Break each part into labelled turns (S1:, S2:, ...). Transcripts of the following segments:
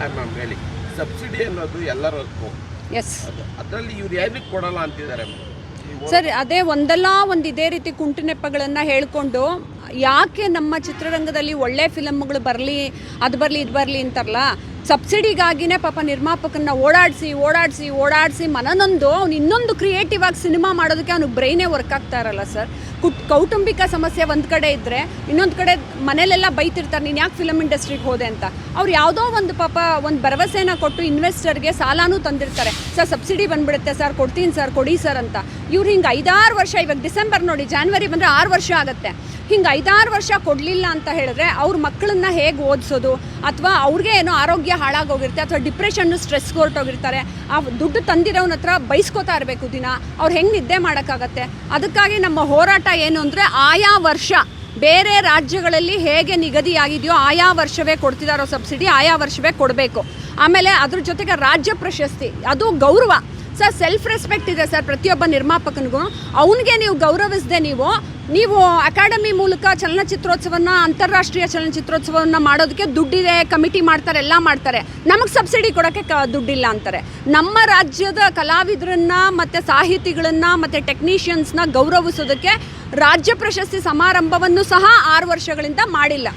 S1: Ma'am ಹೇಳಿ subsidy ಅನ್ನೋದು ಎಲ್ಲರಕ್ಕೂ
S2: S
S1: ಅದರಲ್ಲಿ ಇವ್ರು ಕೊಡಲ್ಲ ಅಂತಿದ್ದಾರೆ?
S2: ಸರ್ ಅದೇ ಒಂದಲ್ಲ ಒಂದು ಇದೇ ರೀತಿ ಕುಂಟು ನೆಪಗಳನ್ನು ಹೇಳ್ಕೊಂಡು ಯಾಕೆ ನಮ್ಮ ಚಿತ್ರರಂಗದಲ್ಲಿ ಒಳ್ಳೆ ಫಿಲಮ್ಗಳು ಬರಲಿ ಅದು ಬರಲಿ ಇದು ಬರಲಿ ಅಂತಾರಲ್ಲ ಸಬ್ಸಿಡಿಗಾಗಿನೇ ಪಾಪ ನಿರ್ಮಾಪಕನ್ನ ಓಡಾಡಿಸಿ ಓಡಾಡಿಸಿ ಓಡಾಡಿಸಿ ಮನನೊಂದು ಅವ್ನು ಇನ್ನೊಂದು ಕ್ರಿಯೇಟಿವ್ ಆಗಿ ಸಿನಿಮಾ ಮಾಡೋದಕ್ಕೆ ಅವ್ನಿಗೆ ಬ್ರೈನೇ ವರ್ಕ್ ಆಗ್ತಾ ಇರಲ್ಲ ಸರ್. ಕುಟ್ ಕೌಟುಂಬಿಕ ಸಮಸ್ಯೆ ಒಂದು ಕಡೆ ಇದ್ದರೆ ಇನ್ನೊಂದು ಕಡೆ ಮನೇಲೆಲ್ಲ ಬೈತಿರ್ತಾರೆ, ನೀನು ಯಾಕೆ ಫಿಲಮ್ ಇಂಡಸ್ಟ್ರಿಗೆ ಹೋದೆ ಅಂತ? ಅವ್ರು ಯಾವುದೋ ಒಂದು ಪಾಪ ಒಂದು ಭರವಸೆನ ಕೊಟ್ಟು ಇನ್ವೆಸ್ಟರ್ಗೆ ಸಾಲನೂ ತಂದಿರ್ತಾರೆ. ಸರ್ ಸಬ್ಸಿಡಿ ಬಂದ್ಬಿಡುತ್ತೆ, ಸರ್, ಕೊಡ್ತೀನಿ ಸರ್, ಕೊಡಿ ಸರ್ ಅಂತ. ಇವ್ರು ಹಿಂಗೆ ಐದಾರು ವರ್ಷ, ಇವಾಗ ಡಿಸೆಂಬರ್ ನೋಡಿ, ಜಾನ್ವರಿ ಬಂದರೆ ಆರು ವರ್ಷ ಆಗುತ್ತೆ. ಹಿಂಗೆ ಐದಾರು ವರ್ಷ ಕೊಡಲಿಲ್ಲ ಅಂತ ಹೇಳಿದ್ರೆ ಅವ್ರ ಮಕ್ಕಳನ್ನ ಹೇಗೆ ಓದಿಸೋದು? ಅಥವಾ ಅವ್ರಿಗೆ ಏನೋ ಆರೋಗ್ಯ ಹಾಳಾಗೋಗಿರುತ್ತೆ, ಅಥವಾ ಡಿಪ್ರೆಷನ್ನು ಸ್ಟ್ರೆಸ್ ಹೊರಟೋಗಿರ್ತಾರೆ ಆ ದುಡ್ಡು ತಂದಿರೋನ ಹತ್ರ ಬೈಸ್ಕೋತಾ ಇರಬೇಕು ದಿನ. ಅವ್ರು ಹೆಂಗೆ ನಿದ್ದೆ ಮಾಡೋಕ್ಕಾಗತ್ತೆ? ಅದಕ್ಕಾಗಿ ನಮ್ಮ ಹೋರಾಟ ಏನು ಅಂದರೆ ಆಯಾ ವರ್ಷ ಬೇರೆ ರಾಜ್ಯಗಳಲ್ಲಿ ಹೇಗೆ ನಿಗದಿಯಾಗಿದೆಯೋ ಆಯಾ ವರ್ಷವೇ ಕೊಡ್ತಿದಾರೋ ಸಬ್ಸಿಡಿ ಆಯಾ ವರ್ಷವೇ ಕೊಡಬೇಕು. ಆಮೇಲೆ ಅದ್ರ ಜೊತೆಗೆ ರಾಜ್ಯ ಪ್ರಶಸ್ತಿ, ಅದು ಗೌರವ. ಸರ್ ಸೆಲ್ಫ್ ರೆಸ್ಪೆಕ್ಟ್ ಇದೆ ಸರ್ ಪ್ರತಿಯೊಬ್ಬ ನಿರ್ಮಾಪಕನಿಗೂ. ಅವನಿಗೆ ನೀವು ಗೌರವಿಸದೆ ನೀವು ನೀವು ಅಕಾಡೆಮಿ ಮೂಲಕ ಚಲನಚಿತ್ರೋತ್ಸವನ ಅಂತಾರಾಷ್ಟ್ರೀಯ ಚಲನಚಿತ್ರೋತ್ಸವವನ್ನು ಮಾಡೋದಕ್ಕೆ ದುಡ್ಡಿದೆ, ಕಮಿಟಿ ಮಾಡ್ತಾರೆ, ಎಲ್ಲ ಮಾಡ್ತಾರೆ. ನಮಗೆ ಸಬ್ಸಿಡಿ ಕೊಡೋಕ್ಕೆ ಕ, ದುಡ್ಡಿಲ್ಲ ಅಂತಾರೆ. ನಮ್ಮ ರಾಜ್ಯದ ಕಲಾವಿದರನ್ನ ಮತ್ತು ಸಾಹಿತಿಗಳನ್ನ ಮತ್ತು ಟೆಕ್ನಿಷಿಯನ್ಸ್ನ ಗೌರವಿಸೋದಕ್ಕೆ ರಾಜ್ಯ ಪ್ರಶಸ್ತಿ ಸಮಾರಂಭವನ್ನು ಸಹ ಆರು ವರ್ಷಗಳಿಂದ ಮಾಡಿಲ್ಲ.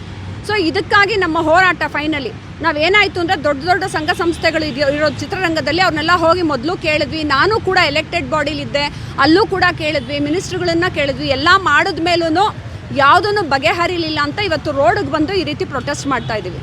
S2: ಸೊ ಇದಕ್ಕಾಗಿ ನಮ್ಮ ಹೋರಾಟ ಫೈನಲಿ ನಾವೇನಾಯಿತು ಅಂದರೆ ದೊಡ್ಡ ದೊಡ್ಡ ಸಂಘ ಸಂಸ್ಥೆಗಳು ಇದೆಯೋ ಇರೋ ಚಿತ್ರರಂಗದಲ್ಲಿ ಅವ್ರನ್ನೆಲ್ಲ ಹೋಗಿ ಮೊದಲು ಕೇಳಿದ್ವಿ. ನಾನು ಕೂಡ ಎಲೆಕ್ಟೆಡ್ ಬಾಡಿಲಿದ್ದೆ ಅಲ್ಲೂ ಕೂಡ ಕೇಳಿದ್ವಿ. ಮಿನಿಸ್ಟ್ರುಗಳನ್ನು ಕೇಳಿದ್ವಿ. ಎಲ್ಲ ಮಾಡಿದ ಮೇಲೂ ಯಾವುದನ್ನು ಬಗೆಹರಿಲಿಲ್ಲ ಅಂತ ಇವತ್ತು ರೋಡಿಗೆ ಬಂದು ಈ ರೀತಿ ಪ್ರೊಟೆಸ್ಟ್ ಮಾಡ್ತಾ ಇದ್ದೀವಿ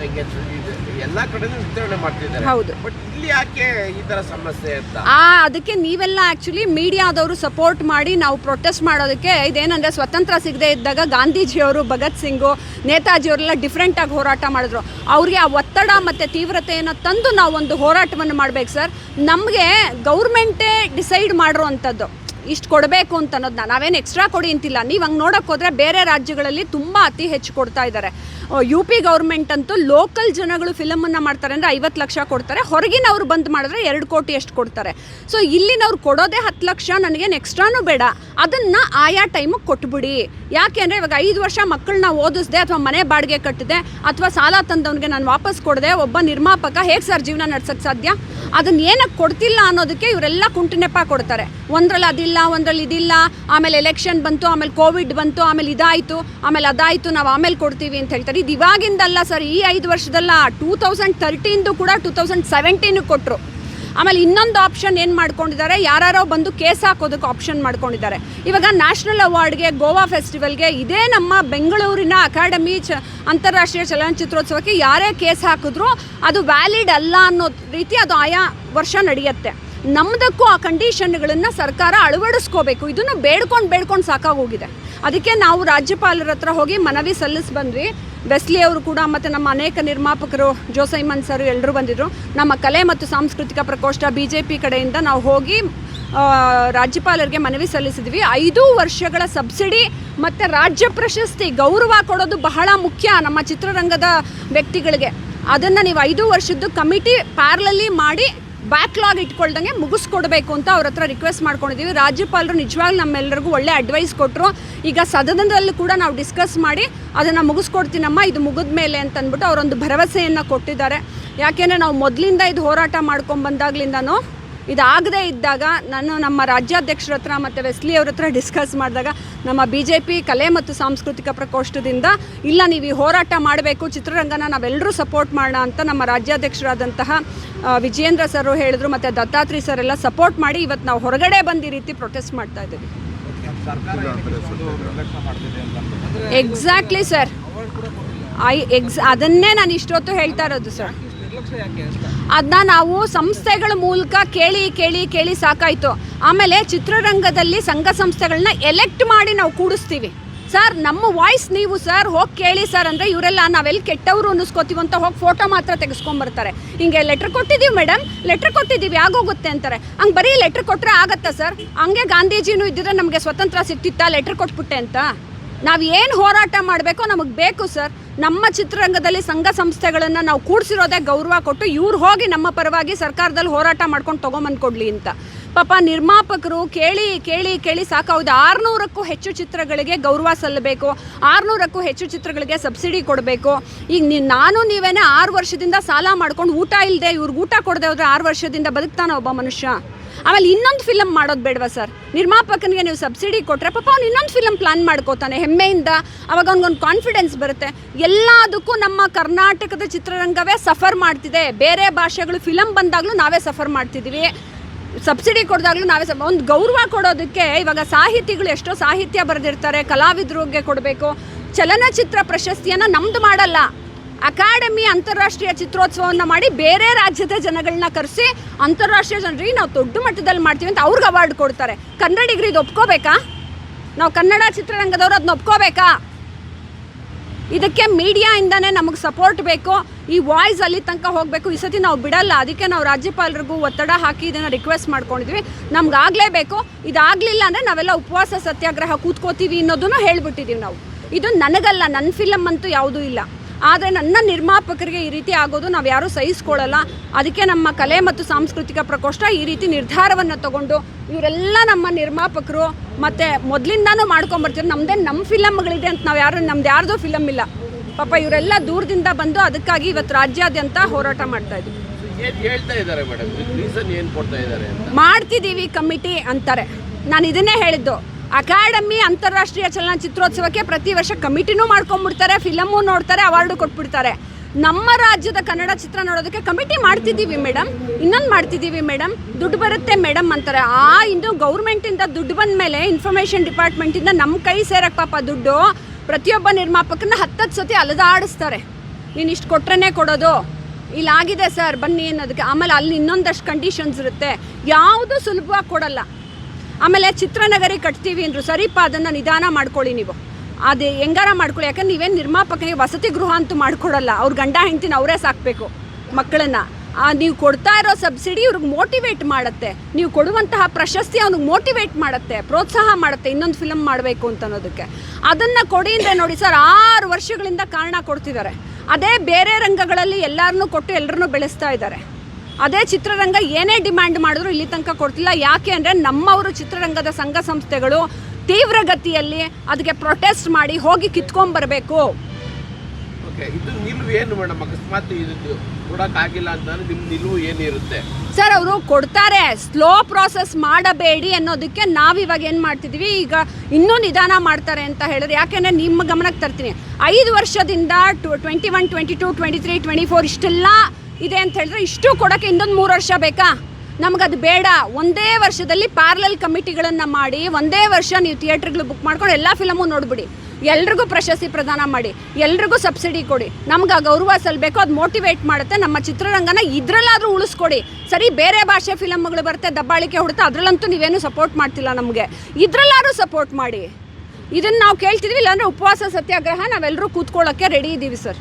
S1: ಸಬ್ಸಿಡಿ ಅನ್ನೋದು ಎಷ್ಟು ವರ್ಷ ಅಂದ್ರೆ ಈಗ ಇದು ಎಲ್ಲಾ ಕಡೆನೂ ವಿತರಣೆ ಮಾಡ್ತಿದ್ದಾರೆ.
S2: ಹೌದು.
S1: ಬಟ್ ಇಲ್ಲಿ ಯಾಕೆ ಈ ತರ ಸಮಸ್ಯೆ ಅಂತ?
S2: ಆ ಅದಕ್ಕೆ ನೀವೆಲ್ಲ ಆಕ್ಚುಲಿ ಮೀಡಿಯಾದವರು ಸಪೋರ್ಟ್ ಮಾಡಿ ನಾವು ಪ್ರೊಟೆಸ್ಟ್ ಮಾಡೋದಕ್ಕೆ ಇದೇನಂದ್ರೆ ಸ್ವತಂತ್ರ ಸಿಗದೆ ಇದ್ದಾಗ ಗಾಂಧೀಜಿಯವರು ಭಗತ್ ಸಿಂಗು ನೇತಾಜಿಯವರೆಲ್ಲ ಡಿಫ್ರೆಂಟಾಗಿ ಹೋರಾಟ ಮಾಡಿದ್ರು. ಅವ್ರಿಗೆ ಆ ಒತ್ತಡ ಮತ್ತೆ ತೀವ್ರತೆಯನ್ನು ತಂದು ನಾವು ಒಂದು ಹೋರಾಟವನ್ನು ಮಾಡ್ಬೇಕು ಸರ್ ನಮಗೆ ಗೌರ್ಮೆಂಟೇ ಡಿಸೈಡ್ ಮಾಡಿರುವಂಥದ್ದು. ಇಷ್ಟು ಕೊಡಬೇಕು ಅಂತ ಅನ್ನೋದನ್ನ ನಾವೇನು ಎಕ್ಸ್ಟ್ರಾ ಕೊಡಿ ಅಂತಿಲ್ಲ. ನೀವು ಹಂಗೆ ನೋಡೋಕೆ ಹೋದರೆ ಬೇರೆ ರಾಜ್ಯಗಳಲ್ಲಿ ತುಂಬ ಅತಿ ಹೆಚ್ಚು ಕೊಡ್ತಾ ಇದ್ದಾರೆ ಯು ಪಿ ಗೌರ್ಮೆಂಟ್ ಅಂತೂ ಲೋಕಲ್ ಜನಗಳು ಫಿಲಮನ್ನು ಮಾಡ್ತಾರೆ ಅಂದರೆ ಐವತ್ತು ಲಕ್ಷ ಕೊಡ್ತಾರೆ. ಹೊರಗಿನವ್ರು ಬಂದು ಮಾಡಿದ್ರೆ ಎರಡು ಕೋಟಿ ಎಷ್ಟು ಕೊಡ್ತಾರೆ. ಸೊ ಇಲ್ಲಿನವ್ರು ಕೊಡೋದೇ ಹತ್ತು ಲಕ್ಷ ನನಗೇನು ಎಕ್ಸ್ಟ್ರಾನೂ ಬೇಡ. ಅದನ್ನು ಆಯಾ ಟೈಮಿಗೆ ಕೊಟ್ಬಿಡಿ. ಯಾಕೆ ಅಂದರೆ ಇವಾಗ ಐದು ವರ್ಷ ಮಕ್ಕಳನ್ನ ಓದಿಸ್ದೆ ಅಥವಾ ಮನೆ ಬಾಡಿಗೆ ಕಟ್ಟಿದೆ ಅಥವಾ ಸಾಲ ತಂದವನಿಗೆ ನಾನು ವಾಪಸ್ ಕೊಡದೆ, ಒಬ್ಬ ನಿರ್ಮಾಪಕ ಹೇಗೆ ಸರ್ ಜೀವನ ನಡ್ಸೋಕ್ಕೆ ಸಾಧ್ಯ? ಅದನ್ನ ಏನಕ್ಕೆ ಕೊಡ್ತಿಲ್ಲ ಅನ್ನೋದಕ್ಕೆ ಇವರೆಲ್ಲ ಕುಂಟುನೆಪ ಕೊಡ್ತಾರೆ. ಒಂದ್ರಲ್ಲಿ ಅದಿಲ್ಲ, ಒಂದ್ರಲ್ಲಿ ಇದಿಲ್ಲ, ಆಮೇಲೆ ಎಲೆಕ್ಷನ್ ಬಂತು, ಆಮೇಲೆ ಕೋವಿಡ್ ಬಂತು, ಆಮೇಲೆ ಇದಾಯಿತು, ಆಮೇಲೆ ಅದಾಯಿತು, ನಾವು ಆಮೇಲೆ ಕೊಡ್ತೀವಿ ಅಂತ ಹೇಳ್ತಾರೆ. ಇದು ಇವಾಗಿಂದಲ್ಲ ಸರ್, ಈ ಐದು ವರ್ಷದಲ್ಲ ಟೂ ತೌಸಂಡ್ ತರ್ಟೀನ್ದು ಕೂಡ ಟೂ ತೌಸಂಡ್ ಸೆವೆಂಟೀನಿಗೆ ಕೊಟ್ಟರು ಆಮೇಲೆ ಇನ್ನೊಂದು ಆಪ್ಷನ್ ಏನು ಮಾಡ್ಕೊಂಡಿದ್ದಾರೆ? ಯಾರ್ಯಾರೋ ಬಂದು ಕೇಸ್ ಹಾಕೋದಕ್ಕೆ ಆಪ್ಷನ್ ಮಾಡ್ಕೊಂಡಿದ್ದಾರೆ. ಇವಾಗ ನ್ಯಾಷನಲ್ ಅವಾರ್ಡ್ಗೆ ಗೋವಾ ಫೆಸ್ಟಿವಲ್ಗೆ ಇದೇ ನಮ್ಮ ಬೆಂಗಳೂರಿನ ಅಕಾಡೆಮಿ ಚ, ಅಂತಾರಾಷ್ಟ್ರೀಯ ಚಲನಚಿತ್ರೋತ್ಸವಕ್ಕೆ ಯಾರೇ ಕೇಸ್ ಹಾಕಿದ್ರು ಅದು ವ್ಯಾಲಿಡ್ ಅಲ್ಲ ಅನ್ನೋ ರೀತಿ ಅದು ಆಯಾ ವರ್ಷ ನಡೆಯುತ್ತೆ. ನಮ್ಮದಕ್ಕೂ ಆ ಕಂಡೀಷನ್ಗಳನ್ನು ಸರ್ಕಾರ ಅಳವಡಿಸ್ಕೋಬೇಕು. ಇದನ್ನು ಬೇಡ್ಕೊಂಡು ಬೇಡ್ಕೊಂಡು ಸಾಕಾಗೋಗಿದೆ. ಅದಕ್ಕೆ ನಾವು ರಾಜ್ಯಪಾಲರ ಹತ್ರ ಹೋಗಿ ಮನವಿ ಸಲ್ಲಿಸಿ ಬಂದ್ವಿ ಬೆಸ್ಲಿ ಅವರು ಕೂಡ ಮತ್ತು ನಮ್ಮ ಅನೇಕ ನಿರ್ಮಾಪಕರು ಜೋಸೈಮನ್ ಸರ್ ಎಲ್ಲರೂ ಬಂದಿದ್ದರು ನಮ್ಮ ಕಲೆ ಮತ್ತು ಸಾಂಸ್ಕೃತಿಕ ಪ್ರಕೋಷ್ಠ ಬಿ ಜೆ ಪಿ ಕಡೆಯಿಂದ ನಾವು ಹೋಗಿ ರಾಜ್ಯಪಾಲರಿಗೆ ಮನವಿ ಸಲ್ಲಿಸಿದ್ವಿ. ಐದು ವರ್ಷಗಳ ಸಬ್ಸಿಡಿ ಮತ್ತು ರಾಜ್ಯ ಪ್ರಶಸ್ತಿ ಗೌರವ ಕೊಡೋದು ಬಹಳ ಮುಖ್ಯ ನಮ್ಮ ಚಿತ್ರರಂಗದ ವ್ಯಕ್ತಿಗಳಿಗೆ. ಅದನ್ನು ನೀವು ಐದು ವರ್ಷದ್ದು ಕಮಿಟಿ ಪ್ಯಾರ್ಲಲ್ಲಿ ಮಾಡಿ ಬ್ಯಾಕ್ಲಾಗ್ ಇಟ್ಕೊಳ್ದಂಗೆ ಮುಗಿಸ್ಕೊಡ್ಬೇಕು ಅಂತ ಅವ್ರ ಹತ್ರ ರಿಕ್ವೆಸ್ಟ್ ಮಾಡ್ಕೊಂಡಿದ್ದೀವಿ ರಾಜ್ಯಪಾಲರು ನಿಜವಾಗ್ಲೂ ನಮ್ಮೆಲ್ಲರಿಗೂ ಒಳ್ಳೆ ಅಡ್ವೈಸ್ ಕೊಟ್ಟರು ಈಗ ಸದನದಲ್ಲೂ ಕೂಡ ನಾವು ಡಿಸ್ಕಸ್ ಮಾಡಿ ಅದನ್ನು ಮುಗಿಸ್ಕೊಡ್ತೀನಮ್ಮ, ಇದು ಮುಗಿದ ಮೇಲೆ ಅಂತಂದ್ಬಿಟ್ಟು ಅವರೊಂದು ಭರವಸೆಯನ್ನು ಕೊಟ್ಟಿದ್ದಾರೆ. ಯಾಕೆಂದರೆ ನಾವು ಮೊದಲಿಂದ ಇದು ಹೋರಾಟ ಮಾಡ್ಕೊಂಡು ಬಂದಾಗ್ಲಿಂದನೂ ಇದಾಗದೇ ಇದ್ದಾಗ ನಾನು ನಮ್ಮ ರಾಜ್ಯಾಧ್ಯಕ್ಷರ ಹತ್ರ ಮತ್ತು ವೆಸ್ಲಿ ಅವ್ರ ಹತ್ರ ಡಿಸ್ಕಸ್ ಮಾಡಿದಾಗ ನಮ್ಮ ಬಿ ಜೆ ಪಿ ಕಲೆ ಮತ್ತು ಸಾಂಸ್ಕೃತಿಕ ಪ್ರಕೋಷ್ಠದಿಂದ ಇಲ್ಲ, ನೀವು ಈ ಹೋರಾಟ ಮಾಡಬೇಕು, ಚಿತ್ರರಂಗನ ನಾವೆಲ್ಲರೂ ಸಪೋರ್ಟ್ ಮಾಡೋಣ ಅಂತ ನಮ್ಮ ರಾಜ್ಯಾಧ್ಯಕ್ಷರಾದಂತಹ ವಿಜಯೇಂದ್ರ ಸರ್ ಹೇಳಿದ್ರು, ಮತ್ತು ದತ್ತಾತ್ರಿ ಸರ್ ಎಲ್ಲ ಸಪೋರ್ಟ್ ಮಾಡಿ ಇವತ್ತು ನಾವು ಹೊರಗಡೆ ಬಂದು ಈ ರೀತಿ ಪ್ರೊಟೆಸ್ಟ್ ಮಾಡ್ತಾ ಇದ್ದೀವಿ. ಎಕ್ಸಾಕ್ಟ್ಲಿ ಸರ್ ಐ ಎಕ್ಸ್ ಅದನ್ನೇ ನಾನು ಇಷ್ಟೊತ್ತು ಹೇಳ್ತಾ ಇರೋದು ಸರ್ ಅದನ್ನ ನಾವು ಸಂಸ್ಥೆಗಳ ಮೂಲಕ ಕೇಳಿ ಕೇಳಿ ಕೇಳಿ ಸಾಕಾಯಿತು. ಆಮೇಲೆ ಚಿತ್ರರಂಗದಲ್ಲಿ ಸಂಘ ಸಂಸ್ಥೆಗಳನ್ನ ಎಲೆಕ್ಟ್ ಮಾಡಿ ನಾವು ಕೂಡಿಸ್ತೀವಿ. ಸರ್ ನಮ್ಮ ವಾಯ್ಸ್ ನೀವು ಸರ್ ಹೋಗಿ ಕೇಳಿ ಸರ್ ಅಂದರೆ ಇವರೆಲ್ಲ ನಾವೆಲ್ಲಿ ಕೆಟ್ಟವರು ಅನ್ನಿಸ್ಕೋತೀವಿ ಅಂತ ಹೋಗಿ ಫೋಟೋ ಮಾತ್ರ ತೆಗೆಸ್ಕೊಂಬರ್ತಾರೆ. ಹಿಂಗೆ ಲೆಟ್ರ್ ಕೊಟ್ಟಿದ್ದೀವಿ ಮೇಡಮ್ ಲೆಟ್ರ್ ಕೊಟ್ಟಿದ್ದೀವಿ, ಆಗೋಗುತ್ತೆ ಅಂತಾರೆ. ಹಂಗೆ ಬರೀ ಲೆಟ್ರ್ ಕೊಟ್ಟರೆ ಆಗುತ್ತಾ ಸರ್ ಹಂಗೆ ಗಾಂಧೀಜಿನೂ ಇದ್ದಿದ್ರೆ ನಮಗೆ ಸ್ವತಂತ್ರ ಸಿಕ್ತಿತ್ತಾ ಲೆಟ್ರ್ ಕೊಟ್ಬಿಟ್ಟೆ ಅಂತ? ನಾವು ಏನು ಹೋರಾಟ ಮಾಡಬೇಕೋ ನಮಗೆ ಬೇಕು ಸರ್ ನಮ್ಮ ಚಿತ್ರರಂಗದಲ್ಲಿ ಸಂಘ ಸಂಸ್ಥೆಗಳನ್ನು ನಾವು ಕೂಡಿಸಿರೋದೇ ಗೌರವ ಕೊಟ್ಟು ಇವ್ರು ಹೋಗಿ ನಮ್ಮ ಪರವಾಗಿ ಸರ್ಕಾರದಲ್ಲಿ ಹೋರಾಟ ಮಾಡ್ಕೊಂಡು ತೊಗೊಂಬಂದು ಕೊಡಲಿ ಅಂತ. ಪಾಪ ನಿರ್ಮಾಪಕರು ಕೇಳಿ ಕೇಳಿ ಕೇಳಿ ಸಾಕಾವುದು ಆರುನೂರಕ್ಕೂ ಹೆಚ್ಚು ಚಿತ್ರಗಳಿಗೆ ಗೌರವ ಸಲ್ಲಬೇಕು. ಆರುನೂರಕ್ಕೂ ಹೆಚ್ಚು ಚಿತ್ರಗಳಿಗೆ ಸಬ್ಸಿಡಿ ಕೊಡಬೇಕು. ಈಗ ನೀ, ನಾನು ನೀವೇನೇ ಆರು ವರ್ಷದಿಂದ ಸಾಲ ಮಾಡ್ಕೊಂಡು ಊಟ ಇಲ್ಲದೆ ಇವ್ರಿಗೆ ಊಟ ಕೊಡದೆ ಹೋದ್ರೆ ಆರು ವರ್ಷದಿಂದ ಬದುಕ್ತಾನೆ ಒಬ್ಬ ಮನುಷ್ಯ? ಆಮೇಲೆ ಇನ್ನೊಂದು ಫಿಲಮ್ ಮಾಡೋದು ಬೇಡವಾ ಸರ್ ನಿರ್ಮಾಪಕನಿಗೆ ನೀವು ಸಬ್ಸಿಡಿ ಕೊಟ್ಟರೆ ಪಾಪ ಅವ್ನು ಇನ್ನೊಂದು ಫಿಲಮ್ ಪ್ಲಾನ್ ಮಾಡ್ಕೋತಾನೆ, ಹೆಮ್ಮೆಯಿಂದ. ಅವಾಗ ಅವ್ನಿಗೊಂದು ಕಾನ್ಫಿಡೆನ್ಸ್ ಬರುತ್ತೆ. ಎಲ್ಲದಕ್ಕೂ ನಮ್ಮ ಕರ್ನಾಟಕದ ಚಿತ್ರರಂಗವೇ ಸಫರ್ ಮಾಡ್ತಿದೆ. ಬೇರೆ ಭಾಷೆಗಳು ಫಿಲಮ್ ಬಂದಾಗಲೂ ನಾವೇ ಸಫರ್ ಮಾಡ್ತಿದ್ದೀವಿ ಸಬ್ಸಿಡಿ ಕೊಡ್ದಾಗ್ಲೂ ನಾವೇ ಸಬ್ ಒಂದು ಗೌರವ ಕೊಡೋದಕ್ಕೆ ಇವಾಗ ಸಾಹಿತಿಗಳು ಎಷ್ಟೋ ಸಾಹಿತ್ಯ ಬರೆದಿರ್ತಾರೆ, ಕಲಾವಿದ್ರಿಗೆ ಕೊಡಬೇಕು. ಚಲನಚಿತ್ರ ಪ್ರಶಸ್ತಿಯನ್ನು ನಮ್ದು ಮಾಡಲ್ಲ. ಅಕಾಡೆಮಿ ಅಂತಾರಾಷ್ಟ್ರೀಯ ಚಿತ್ರೋತ್ಸವವನ್ನು ಮಾಡಿ ಬೇರೆ ರಾಜ್ಯದ ಜನಗಳನ್ನ ಕರೆಸಿ ಅಂತಾರಾಷ್ಟ್ರೀಯ ಜನರಿಗೆ ನಾವು ದೊಡ್ಡ ಮಟ್ಟದಲ್ಲಿ ಮಾಡ್ತೀವಿ ಅಂತ ಅವ್ರಿಗೆ ಅವಾರ್ಡ್ ಕೊಡ್ತಾರೆ. ಕನ್ನಡಿಗರು ಇದು ಒಪ್ಕೋಬೇಕಾ? ನಾವು ಕನ್ನಡ ಚಿತ್ರರಂಗದವ್ರು ಅದನ್ನ ಒಪ್ಕೋಬೇಕಾ? ಇದಕ್ಕೆ ಮೀಡಿಯಾಯಿಂದನೇ ನಮಗೆ ಸಪೋರ್ಟ್ ಬೇಕು. ಈ ವಾಯ್ಸ್ ಅಲ್ಲಿ ತನಕ ಹೋಗಬೇಕು. ಈ ಸತಿ ನಾವು ಬಿಡಲ್ಲ. ಅದಕ್ಕೆ ನಾವು ರಾಜ್ಯಪಾಲರಿಗೂ ಒತ್ತಡ ಹಾಕಿ ಇದನ್ನು ರಿಕ್ವೆಸ್ಟ್ ಮಾಡ್ಕೊಂಡಿದ್ವಿ. ನಮ್ಗೆ ಆಗಲೇಬೇಕು. ಇದಾಗಲಿಲ್ಲ ಅಂದರೆ ನಾವೆಲ್ಲ ಉಪವಾಸ ಸತ್ಯಾಗ್ರಹ ಕೂತ್ಕೋತೀವಿ ಅನ್ನೋದನ್ನು ಹೇಳ್ಬಿಟ್ಟಿದ್ದೀವಿ ನಾವು. ಇದು ನನಗಲ್ಲ. ನನ್ನ ಫಿಲಮ್ ಅಂತೂ ಯಾವುದೂ ಇಲ್ಲ. ಆದರೆ ನನ್ನ ನಿರ್ಮಾಪಕರಿಗೆ ಈ ರೀತಿ ಆಗೋದು ನಾವು ಯಾರೂ ಸಹಿಸ್ಕೊಳ್ಳಲ್ಲ. ಅದಕ್ಕೆ ನಮ್ಮ ಕಲೆ ಮತ್ತು ಸಾಂಸ್ಕೃತಿಕ ಪ್ರಕೋಷ್ಠ ಈ ರೀತಿ ನಿರ್ಧಾರವನ್ನು ತಗೊಂಡು ಇವರೆಲ್ಲ ನಮ್ಮ ನಿರ್ಮಾಪಕರು ಮತ್ತು ಮೊದಲಿಂದಾನೂ ಮಾಡ್ಕೊಂಬರ್ತೀವಿ ನಮ್ಮದೇ ನಮ್ಮ ಫಿಲಮ್ಗಳಿದೆ ಅಂತ ನಾವು ಯಾರು ನಮ್ದು ಯಾರ್ದೋ ಫಿಲಮ್ ಇಲ್ಲ. ಪಾಪ ಇವರೆಲ್ಲ ದೂರದಿಂದ ಬಂದು ಅದಕ್ಕಾಗಿ ಇವತ್ತು ರಾಜ್ಯಾದ್ಯಂತ ಹೋರಾಟ ಮಾಡ್ತಾ
S1: ಇದ್ದೀವಿ.
S2: ಮಾಡ್ತಿದ್ದೀವಿ ಕಮಿಟಿ ಅಂತಾರೆ. ನಾನು ಇದನ್ನೇ ಹೇಳಿದ್ದು. ಅಕಾಡೆಮಿ ಅಂತಾರಾಷ್ಟ್ರೀಯ ಚಲನಚಿತ್ರೋತ್ಸವಕ್ಕೆ ಪ್ರತಿ ವರ್ಷ ಕಮಿಟಿನೂ ಮಾಡ್ಕೊಂಡ್ಬಿಡ್ತಾರೆ ಫಿಲಮು ನೋಡ್ತಾರೆ ಅವಾರ್ಡು ಕೊಟ್ಬಿಡ್ತಾರೆ. ನಮ್ಮ ರಾಜ್ಯದ ಕನ್ನಡ ಚಿತ್ರ ನೋಡೋದಕ್ಕೆ ಕಮಿಟಿ ಮಾಡ್ತಿದ್ದೀವಿ ಮೇಡಮ್ ಇನ್ನೊಂದು ಮಾಡ್ತಿದ್ದೀವಿ ಮೇಡಮ್ ದುಡ್ಡು ಬರುತ್ತೆ ಮೇಡಮ್ ಅಂತಾರೆ. ಆ, ಇನ್ನು ಗೌರ್ಮೆಂಟಿಂದ ದುಡ್ಡು ಬಂದ ಮೇಲೆ ಇನ್ಫಾರ್ಮೇಷನ್ ಡಿಪಾರ್ಟ್ಮೆಂಟಿಂದ ನಮ್ಮ ಕೈ ಸೇರಕ್ಕೆ ಪಾಪ ದುಡ್ಡು ಪ್ರತಿಯೊಬ್ಬ ನಿರ್ಮಾಪಕನ ಹತ್ತತ್ತು ಸತಿ ಅಲದಾಡಿಸ್ತಾರೆ. ನೀನು ಇಷ್ಟು ಕೊಟ್ರೇ ಕೊಡೋದು. ಇಲ್ಲಾಗಿದೆ ಸರ್, ಬನ್ನಿ ಅನ್ನೋದಕ್ಕೆ. ಆಮೇಲೆ ಅಲ್ಲಿ ಇನ್ನೊಂದಷ್ಟು ಕಂಡೀಷನ್ಸ್ ಇರುತ್ತೆ. ಯಾವುದು ಸುಲಭವಾಗಿ ಕೊಡಲ್ಲ. ಆಮೇಲೆ ಚಿತ್ರನಗರಿ ಕಟ್ತೀವಿ ಅಂದರು ಸರಿಪ ಅದನ್ನು ನಿಧಾನ ಮಾಡ್ಕೊಳ್ಳಿ ನೀವು. ಅದು ಹೆಂಗಾರ ಮಾಡ್ಕೊಳ್ಳಿ, ಯಾಕಂದ್ರೆ ನೀವೇನು ನಿರ್ಮಾಪಕನಿಗೆ ವಸತಿ ಗೃಹ ಅಂತೂ ಮಾಡ್ಕೊಡಲ್ಲ. ಅವ್ರ ಗಂಡ ಹೆಂಡ್ತಿನ ಅವರೇ ಸಾಕಬೇಕು ಮಕ್ಕಳನ್ನ. ನೀವು ಕೊಡ್ತಾ ಇರೋ ಸಬ್ಸಿಡಿ ಇವ್ರಿಗೆ ಮೋಟಿವೇಟ್ ಮಾಡುತ್ತೆ. ನೀವು ಕೊಡುವಂತಹ ಪ್ರಶಸ್ತಿ ಅವ್ನಿಗೆ ಮೋಟಿವೇಟ್ ಮಾಡುತ್ತೆ, ಪ್ರೋತ್ಸಾಹ ಮಾಡುತ್ತೆ, ಇನ್ನೊಂದು ಫಿಲಮ್ ಮಾಡಬೇಕು ಅಂತ ಅನ್ನೋದಕ್ಕೆ ಅದನ್ನು ಕೊಡಿ ಅಂದರೆ ನೋಡಿ ಸರ್, ಆರು ವರ್ಷಗಳಿಂದ ಕಾರಣ ಕೊಡ್ತಿದ್ದಾರೆ. ಅದೇ ಬೇರೆ ರಂಗಗಳಲ್ಲಿ ಎಲ್ಲರನ್ನೂ ಕೊಟ್ಟು ಎಲ್ಲರನ್ನೂ ಬೆಳೆಸ್ತಾ ಇದ್ದಾರೆ. ಅದೇ ಚಿತ್ರರಂಗ ಏನೇ ಡಿಮ್ಯಾಂಡ್ ಮಾಡಿದ್ರು ಇಲ್ಲಿ ತನಕ ಕೊಡ್ತಿಲ್ಲ. ಯಾಕೆ ಅಂದರೆ ನಮ್ಮವರು ಚಿತ್ರರಂಗದ ಸಂಘ ಸಂಸ್ಥೆಗಳು ತೀವ್ರಗತಿಯಲ್ಲಿ ಅದಕ್ಕೆ ಪ್ರೊಟೆಸ್ಟ್ ಮಾಡಿ ಹೋಗಿ ಕಿತ್ಕೊಂಡ್ಬರ್ಬೇಕು
S1: ಇದು ಏನು ಮೇಡಮ್? ಅಕಸ್ಮಾತ್ ಇದು ಕೊಡಕ್ಕಾಗಿಲ್ಲ ಅಂತಂದ್ರೆ ನಿಮ್ಮ ನಿಲುವು ಏನಿರುತ್ತೆ?
S2: ಸರ್, ಅವರು ಕೊಡ್ತಾರೆ. ಸ್ಲೋ ಪ್ರೋಸೆಸ್ ಮಾಡಬೇಡಿ ಅನ್ನೋದಕ್ಕೆ ನಾವಿವಾಗ ಏನು ಮಾಡ್ತಿದ್ವಿ? ಈಗ ಇನ್ನೂ ನಿಧಾನ ಮಾಡ್ತಾರೆ ಅಂತ ಹೇಳಿದ್ರೆ ಯಾಕೆಂದರೆ ನಿಮ್ಮ ಗಮನಕ್ಕೆ ತರ್ತೀನಿ. ಐದು ವರ್ಷದಿಂದ two twenty one twenty two twenty three twenty four ಇಷ್ಟೆಲ್ಲ ಇದೆ ಅಂತ ಹೇಳಿದ್ರೆ ಇಷ್ಟು ಕೊಡೋಕ್ಕೆ ಇನ್ನೊಂದು ಮೂರು ವರ್ಷ ಬೇಕಾ? ನಮಗದು ಬೇಡ. ಒಂದೇ ವರ್ಷದಲ್ಲಿ ಪ್ಯಾರಲಲ್ ಕಮಿಟಿಗಳನ್ನು ಮಾಡಿ ಒಂದೇ ವರ್ಷ ನೀವು ಥಿಯೇಟ್ರ್ಗಳು ಬುಕ್ ಮಾಡ್ಕೊಂಡು ಎಲ್ಲ ಫಿಲಮು ನೋಡ್ಬಿಡಿ. ಎಲ್ರಿಗೂ ಪ್ರಶಸ್ತಿ ಪ್ರದಾನ ಮಾಡಿ ಎಲ್ರಿಗೂ ಸಬ್ಸಿಡಿ ಕೊಡಿ. ನಮ್ಗೆ ಆ ಗೌರವ ಸಲ್ಲಬೇಕು ಅದು ಮೋಟಿವೇಟ್ ಮಾಡುತ್ತೆ. ನಮ್ಮ ಚಿತ್ರರಂಗನ ಇದರಲ್ಲಾದರೂ ಉಳಿಸ್ಕೊಡಿ. ಸರಿ ಬೇರೆ ಭಾಷೆ ಫಿಲಮ್ಗಳು ಬರುತ್ತೆ ದಬ್ಬಾಳಿಕೆ ಹುಡುತ್ತೆ ಅದರಲ್ಲಂತೂ ನೀವೇನು ಸಪೋರ್ಟ್ ಮಾಡ್ತಿಲ್ಲ ನಮಗೆ. ಇದ್ರಲ್ಲಾದ್ರೂ ಸಪೋರ್ಟ್ ಮಾಡಿ. ಇದನ್ನು ನಾವು ಕೇಳ್ತಿದ್ವಿ ಇಲ್ಲಾಂದರೆ ಉಪವಾಸ ಸತ್ಯಾಗ್ರಹ ನಾವೆಲ್ಲರೂ ಕೂತ್ಕೊಳ್ಳೋಕ್ಕೆ ರೆಡಿ ಇದ್ದೀವಿ ಸರ್